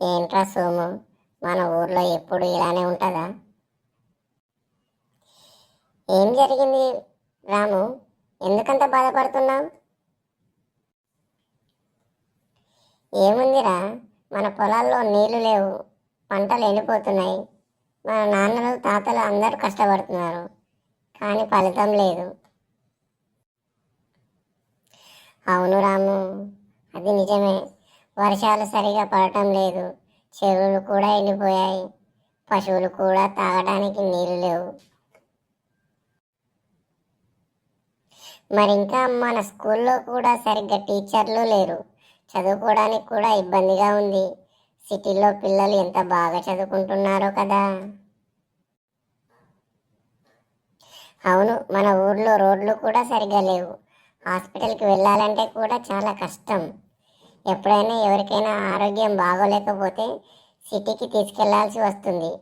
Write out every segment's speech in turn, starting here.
ఏంట్రా సోము? మన ఊర్లో ఎప్పుడు ఇలానే ఉంటుందా? ఏం జరిగింది రాము? ఎందుకంత బాధపడుతున్నావు? ఏముందిరా? మన పొలాల్లో నీళ్ళు లేవు. పంటలు ఎండిపోతున్నాయి. మన నాన్నలు తాతలు అందరూ కష్టపడుతున్నారు. కానీ ఫలితం లేదు. అవును రాము. అది నిజమే. వర్షాలు సరిగా పడటం లేదు. చెరువులు కూడా ఎండిపోయాయి. పశువులు కూడా తాగడానికి నీళ్ళు లేవు. మరి ఇంకా మన స్కూల్లో కూడా సరిగ్గా టీచర్లు లేరు. చదువుకోవడానికి కూడా ఇబ్బందిగా ఉంది. సిటీలో పిల్లలు ఎంత బాగా చదువుకుంటున్నారో కదా. అవును మన ఊర్లో రోడ్లు కూడా సరిగ్గా లేవు. హాస్పిటల్కి వెళ్ళాలంటే కూడా చాలా కష్టం. ఎప్పుడైనా ఎవరికైనా ఆరోగ్యం బాగోలేకపోతే సిటీకి తీసుకెళ్ళాల్సి వస్తుంది.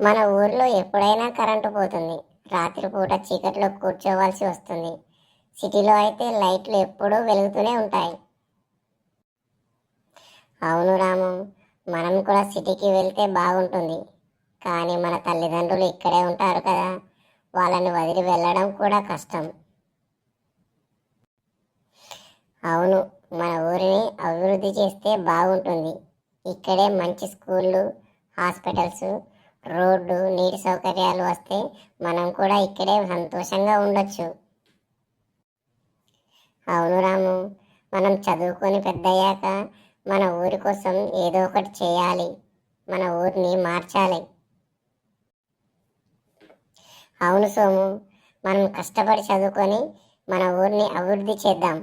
మన ఊర్లో ఎప్పుడైనా కరెంటు పోతుంది. రాత్రిపూట చీకట్లో కూర్చోవాల్సి వస్తుంది. సిటీలో అయితే లైట్లు ఎప్పుడూ వెలుగుతూనే ఉంటాయి. అవును రాము మనం కూడా సిటీకి వెళ్తే బాగుంటుంది. కానీ మన తల్లిదండ్రులు ఇక్కడే ఉంటారు కదా వాళ్ళని వదిలి వెళ్ళడం కూడా కష్టం. అవును మన ఊరిని అభివృద్ధి చేస్తే బాగుంటుంది. ఇక్కడే మంచి స్కూళ్ళు హాస్పిటల్స్ రోడ్డు నీటి సౌకర్యాలు వస్తే మనం కూడా ఇక్కడే సంతోషంగా ఉండొచ్చు. అవును రాము మనం చదువుకొని పెద్దయ్యాక మన ఊరి కోసం ఏదో ఒకటి చేయాలి. మన ఊరిని మార్చాలి. అవును సోము మనం కష్టపడి చదువుకొని మన ఊరిని అభివృద్ధి చేద్దాం.